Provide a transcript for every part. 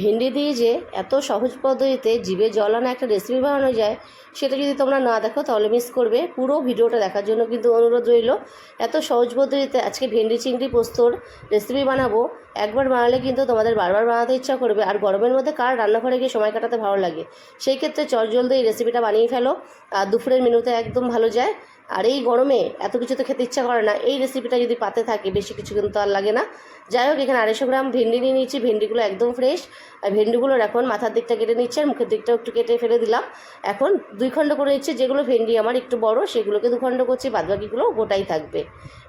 ভেন্ডি দিয়ে যে এত সহজ পদ্ধতিতে জিভে জল আনা একটা রেসিপি বানানো যায়, সেটা যদি তোমরা না দেখো তাহলে মিস করবে। পুরো ভিডিওটা দেখার জন্য কিন্তু অনুরোধ রইল। এত সহজ পদ্ধতিতে আজকে ভেন্ডি চিংড়ি পোস্তর রেসিপি বানাবো। একবার বানালে কিন্তু তোমাদের বারবার বানাতে ইচ্ছা করবে। আর গরমের মধ্যে কার রান্নাঘরে গিয়ে সময় কাটাতে ভালো লাগে? সেই ক্ষেত্রে চটজলদি এই রেসিপিটা বানিয়ে ফেলো। আর দুপুরের মেনুতে একদম ভালো যায়। আর এই গরমে এত কিছু তো খেতে ইচ্ছা করে না। এই রেসিপিটা যদি পাতে থাকে, বেশি কিছু কিন্তু আর লাগে না। যাই হোক, এখানে আড়াইশো গ্রাম ভেন্ডি নিয়ে নিচ্ছি ভেন্ডিগুলো একদম ফ্রেশ আর ভেন্ডিগুলোর এখন মাথার দিকটা কেটে নিচ্ছে। আর মুখের দিকটাও একটু কেটে ফেলে দিলাম। এখন দুই খণ্ড করে নিচ্ছি। যেগুলো ভেন্ডি আমার একটু বড়, সেগুলোকে দু খণ্ড করছি। বাদবাকিগুলো গোটাই থাকবে।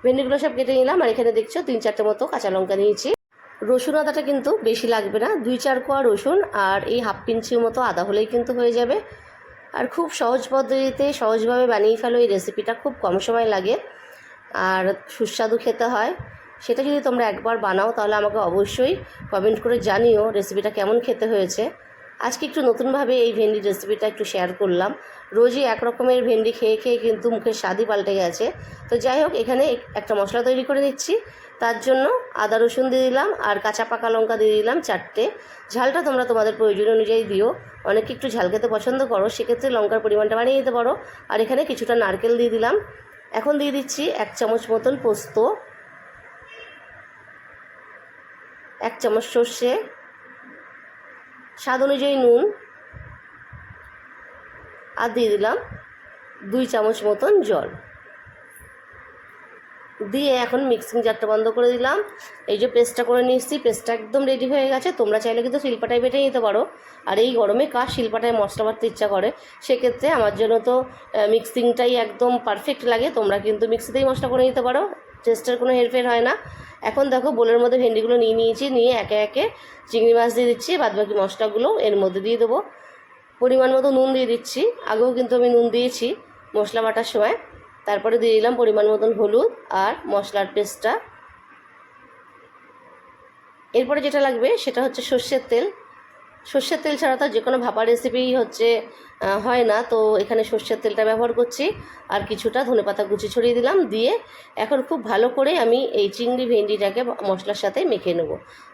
ভেন্ডিগুলো সব কেটে নিলাম। আর এখানে দেখছ, তিন চারটে মতো কাঁচা লঙ্কা নিয়েছি। রসুন আদাটা কিন্তু বেশি লাগবে না। দুই চার কোয়া রসুন আর এই হাফ পিঞ্চির মতো আদা হলেই কিন্তু হয়ে যাবে। আর খুব সহজ পদ্ধতিতে সহজভাবে বানিয়ে ফেলো এই রেসিপিটা খুব কম সময় লাগে। আর সুস্বাদু খেতে হয়। সেটা যদি তোমরা একবার বানাও তাহলে আমাকে অবশ্যই কমেন্ট করে জানিও রেসিপিটা কেমন খেতে হয়েছে। আজকে একটু নতুনভাবে এই ভেন্ডির রেসিপিটা একটু শেয়ার করলাম। রোজই এক রকমের ভেন্ডি খেয়ে খেয়ে কিন্তু মুখের স্বাদই পাল্টে গেছে। তো যাই হোক, এখানে একটা মশলা তৈরি করে নিচ্ছি। তার জন্য আদা রসুন দিয়ে দিলাম আর কাঁচা পাকা লঙ্কা দিয়ে দিলাম চারটে। ঝালটা তোমরা তোমাদের প্রয়োজন অনুযায়ী দিও। অনেকে একটু ঝাল খেতে পছন্দ করো, সেক্ষেত্রে লঙ্কার পরিমাণটা বাড়িয়ে দিতে পারো। আর এখানে কিছুটা নারকেল দিয়ে দিলাম। এখন দিয়ে দিচ্ছি এক চামচ মতন পোস্ত। এক চামচ সর্ষে। স্বাদ অনুযায়ী নুন। আর দিয়ে দিলাম দুই চামচ মতন জল। দিয়ে এখন মিক্সিং জারটা বন্ধ করে দিলাম। এই যে পেস্টটা করে নিয়ে এসেছি পেস্টটা একদম রেডি হয়ে গেছে। তোমরা চাইলে কিন্তু শিল্পাটায় বেটে নিতে পারো। আর এই গরমে কার শিল্পাটায় মশলা বাড়তে ইচ্ছা করে? সেক্ষেত্রে আমার জন্য তো মিক্সিংটাই একদম পারফেক্ট লাগে। তোমরা কিন্তু মিক্সিতেই মশলা করে নিতে পারো। টেস্টের কোনো হেরফের হয় না। এখন দেখো, বোলের মধ্যে ভেন্ডিগুলো নিয়ে নিয়েছি, নিয়ে একে একে চিংড়ি মাছ দিয়ে দিচ্ছি। বাদবাকি মশলাগুলো এর মধ্যে দিয়ে দেবো। পরিমাণ মতো নুন দিয়ে দিচ্ছি। আগেও কিন্তু আমি নুন দিয়েছি মশলা বাটার সময়। তারপরে দিয়ে দিলাম পরিমাণ মতন হলুদ আর মশলার পেস্টটা। এরপরে যেটা লাগবে সেটা হচ্ছে সর্ষের তেল। সর্ষের তেল ছাড়া তো যে কোনো ভাপা রেসিপি হচ্ছে হয় না। তো এখানে সর্ষের তেলটা ব্যবহার করছি। আর কিছুটা ধনেপাতা কুচি ছড়িয়ে দিলাম দিয়ে এখন খুব ভালো করে আমি এই চিংড়ি ভেন্ডিটাকে মশলার সাথে মেখে নেব।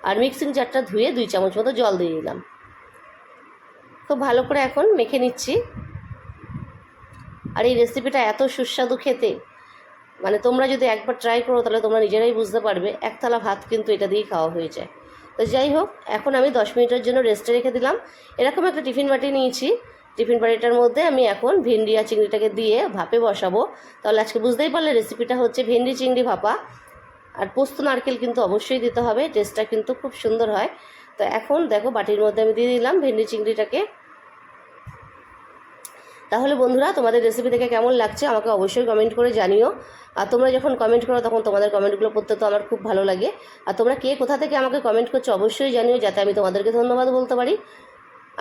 আর মিক্সিং জারটা ধুয়ে দুই চামচ মতো জল দিয়ে দিলাম। খুব ভালো করে এখন মেখে নিচ্ছি। আর এই রেসিপিটা এত সুস্বাদু খেতে। মানে তোমরা যদি একবার ট্রাই করো, তাহলে তোমরা নিজেরাই বুঝতে পারবে, এক থালা ভাত কিন্তু এটা দিয়েই খাওয়া হয়ে যায় তো যাই হোক, এখন আমি দশ মিনিটের জন্য রেস্টে রেখে দিলাম। এরকম একটা টিফিন বাটি নিয়েছি। টিফিন বাটিটার মধ্যে আমি এখন ভেন্ডি আর চিংড়িটাকে দিয়ে ভাপে বসাবো। তাহলে আজকে বুঝতেই পারলে রেসিপিটা হচ্ছে ভেন্ডি, চিংড়ি, ভাপা। আর পোস্ত, নারকেল কিন্তু অবশ্যই দিতে হবে টেস্টটা কিন্তু খুব সুন্দর হয়। তো এখন দেখো বাটির মধ্যে আমি দিয়ে দিলাম ভেন্ডি, চিংড়িটাকে। তাহলে বন্ধুরা, তোমাদের রেসিপি দেখে কেমন লাগছে আমাকে অবশ্যই কমেন্ট করে জানিও। আর তোমরা যখন কমেন্ট করো তখন তোমাদের কমেন্টগুলো পড়তে তো আমার খুব ভালো লাগে। আর তোমরা কে কোথা থেকে আমাকে কমেন্ট করছ অবশ্যই জানিও, যাতে আমি তোমাদেরকে ধন্যবাদ বলতে পারি।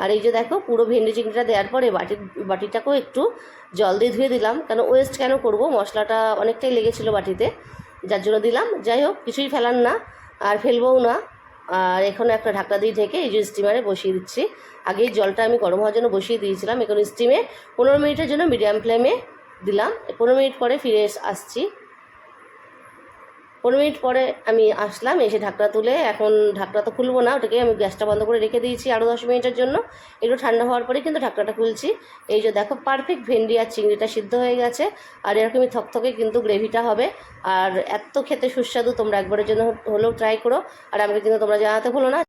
আর এই যে দেখো, পুরো ভেন্ডি চিংড়িটা দেওয়ার পরে বাটির বাটিটাকেও একটু জল দিয়ে ধুয়ে দিলাম। কেন ওয়েস্ট কেন করব? মশলাটা অনেকটাই লেগেছিলো বাটিতে, যার জন্য দিলাম। যাই হোক, কিছুই ফেলার না, আর ফেলবও না। আর এখন একটা ঢাকনা দিয়ে ঢেকে এই যে স্টিমারে বসিয়ে দিচ্ছি। আগেই জলটা আমি গরম হওয়ার জন্য বসিয়ে দিয়েছিলাম, এখন স্টিমে পনেরো মিনিটের জন্য মিডিয়াম ফ্লেমে দিলাম। পনেরো মিনিট পরে ফিরে আসছি। পনেরো মিনিট পরে আমি আসলাম, এসে ঢাকনা তুলে, এখন ঢাকনা তো খুলবো না, ওটাকে আমি গ্যাসটা বন্ধ করে রেখে দিয়েছি আরও দশ মিনিটের জন্য। একটু ঠান্ডা হওয়ার পরে কিন্তু ঢাকনাটা খুলছি। এই যে দেখো পারফেক্ট ভেন্ডি আর চিংড়িটা সিদ্ধ হয়ে গেছে। আর এরকমই থকথকে কিন্তু গ্রেভিটা হবে। আর এত খেতে সুস্বাদু, তোমরা একবারের জন্য হলেও ট্রাই করো। আর আমাকে কিন্তু তোমরা জানাতে ভুলো না।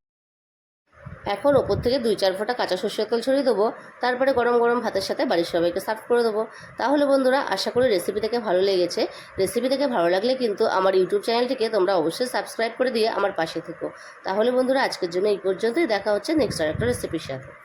এখন ওপর থেকে দুই চার ফোঁটা কাঁচা সর্ষের তেল ছড়িয়ে দেবো, তারপরে গরম গরম ভাতের সাথে বাড়ির সবাইকে সার্ভ করে দেবো। তাহলে বন্ধুরা, আশা করি রেসিপি থেকে ভালো লেগেছে। রেসিপি থেকে ভালো লাগলে কিন্তু আমার ইউটিউব চ্যানেলটিকে তোমরা অবশ্যই সাবস্ক্রাইব করে দিয়ে আমার পাশে থেকো। তাহলে বন্ধুরা, আজকের জন্য এই পর্যন্তই। দেখা হচ্ছে নেক্সট আর একটা রেসিপির সাথে।